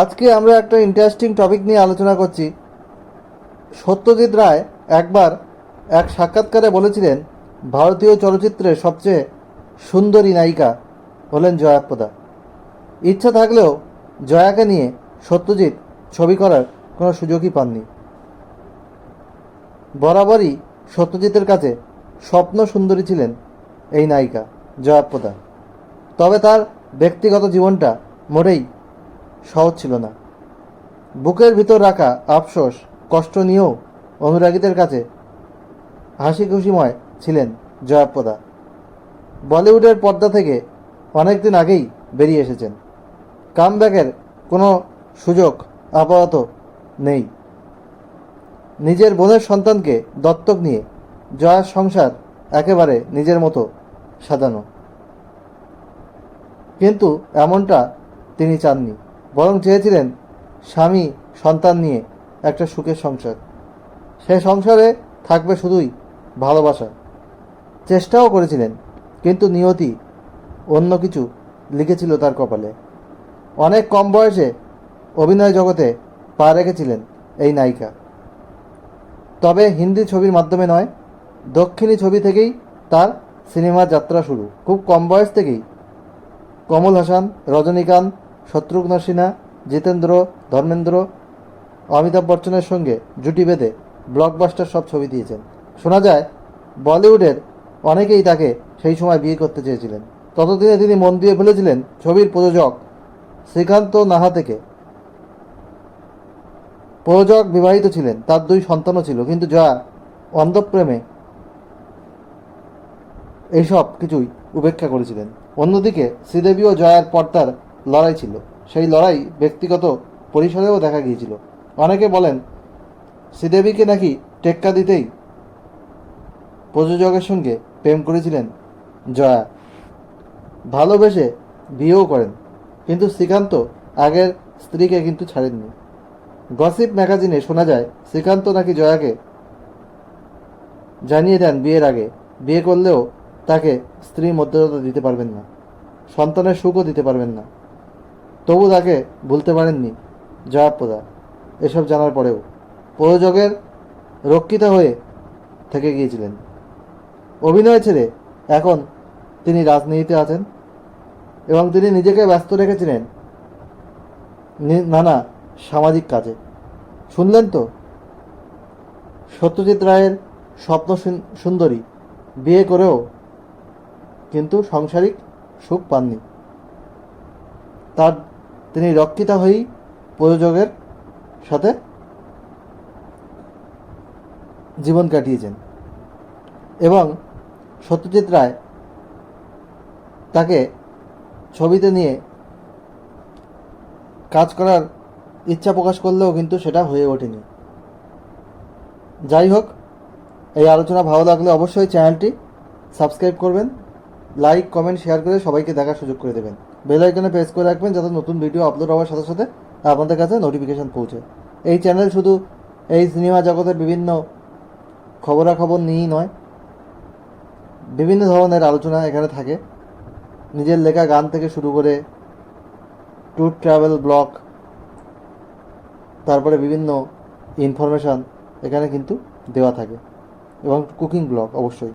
আজকে আমরা একটা ইন্টারেস্টিং টপিক নিয়ে আলোচনা করছি। সত্যজিৎ রায় একবার এক সাক্ষাৎকারে বলেছিলেন, ভারতীয় চলচ্চিত্রের সবচেয়ে সুন্দরী নায়িকা হলেন জয়াপ্রদা ইচ্ছা থাকলেও জয়াকে নিয়ে সত্যজিৎ ছবি করার কোনো সুযোগই পাননি। বরাবরই সত্যজিতের কাছে স্বপ্ন সুন্দরী ছিলেন এই নায়িকা জয়াপ্রদা তবে তার ব্যক্তিগত জীবনটা মোটেই সহজ ছিল না। বুকের ভিতর রাখা আফসোস, কষ্ট নিয়েও অনুরাগীদের কাছে হাসি খুশিময় ছিলেন জয়াপ্রদা বলিউডের পর্দা থেকে অনেক দিন আগেই বেরিয়ে এসেছেন। কামব্যাকের কোনো সুযোগ আপাতত নেই। নিজের বোনের সন্তানকে দত্তক নিয়ে জয়ার সংসার একেবারে নিজের মতো সাজানো। কিন্তু এমনটা তিনি চাননি। বরং চেয়েছিলেন স্বামী সন্তান নিয়ে একটা সুখের সংসার। সে সংসারে থাকবে শুধুই ভালোবাসা। চেষ্টাও করেছিলেন, কিন্তু নিয়তি অন্য কিছু লিখেছিল তার কপালে। অনেক কম বয়সে অভিনয় জগতে পা রেখেছিলেন এই নায়িকা। তবে হিন্দি ছবির মাধ্যমে নয়, দক্ষিণী ছবি থেকেই তার সিনেমার যাত্রা শুরু। খুব কম বয়স থেকেই কমল হাসান, রজনীকান্ত শত্রুঘ্ন সিনহা, জিতেন্দ্র, ধর্মেন্দ্র অমিতাভ বচ্চনের সঙ্গে জুটি বেঁধে ব্লকবাস্টার সব ছবি দিয়েছেন। শোনা যায়, বলিউডের অনেকেই তাকে সেই সময় বিয়ে করতে চেয়েছিলেন। ততদিনে তিনি মন দিয়ে ফেলেছিলেন ছবির প্রযোজক শ্রীকান্ত নাহা থেকে প্রযোজক বিবাহিত ছিলেন, তার দুই সন্তানও ছিল, কিন্তু জয়া অন্ধপ্রেমে এইসব কিছুই উপেক্ষা করেছিলেন। অন্যদিকে শ্রীদেবী ও জয়ার পর্দার লড়াই ছিল। সেই লড়াই ব্যক্তিগত পরিসরেও দেখা গিয়েছিল। অনেকে বলেন, শ্রীদেবীকে নাকি টেক্কা দিতেই প্রযোজকের সঙ্গে প্রেম করেছিলেন জয়া। ভালোবেসে বিয়েও করেন, কিন্তু শ্রীকান্ত আগের স্ত্রীকে কিন্তু ছাড়েননি। গসিপ ম্যাগাজিনে শোনা যায়, শ্রীকান্ত নাকি জয়াকে জানিয়ে দেন বিয়ের আগে, বিয়ে করলেও তাকে স্ত্রী মর্যাদা দিতে পারবেন না, সন্তানের সুখও দিতে পারবেন না। তবু তাকে ভুলতে পারেননি জয়াপ্রদা। এসব জানার পরেও প্রযোজকের রক্ষিতা হয়ে থেকে গিয়েছিলেন। অভিনয় ছেড়ে এখন তিনি রাজনীতিতে আছেন এবং তিনি নিজেকে ব্যস্ত রেখেছিলেন নানা সামাজিক কাজে। শুনলেন তো? সত্যজিৎ রায়ের স্বপ্ন সুন্দরী। বিয়ে করেও কিন্তু সাংসারিক সুখ পাননি। তার তিনি রক্ষিতা হয়েই প্রযোজকের সাথে জীবন কাটিয়েছেন। এবং সত্যজিৎ রায় তাকে ছবিতে নিয়ে কাজ করার ইচ্ছা প্রকাশ করলেও কিন্তু সেটা হয়ে ওঠেনি। যাই হোক, এই আলোচনা ভালো লাগলে অবশ্যই চ্যানেলটি সাবস্ক্রাইব করবেন, লাইক, কমেন্ট, শেয়ার করে সবাইকে দেখার সুযোগ করে দেবেন। বেল আইকনে প্রেস করে রাখবেন যাতে নতুন ভিডিও আপলোড হওয়ার সাথে সাথে আপনাদের কাছে নোটিফিকেশান পৌঁছে। এই চ্যানেল শুধু এই সিনেমা জগতের বিভিন্ন খবরাখবর নিয়েই নয়, বিভিন্ন ধরনের আলোচনা এখানে থাকে। নিজের লেখা গান থেকে শুরু করে ট্যুর ট্রাভেল ব্লগ, তারপরে বিভিন্ন ইনফরমেশান এখানে কিন্তু দেওয়া থাকে। এবং কুকিং ব্লগ অবশ্যই।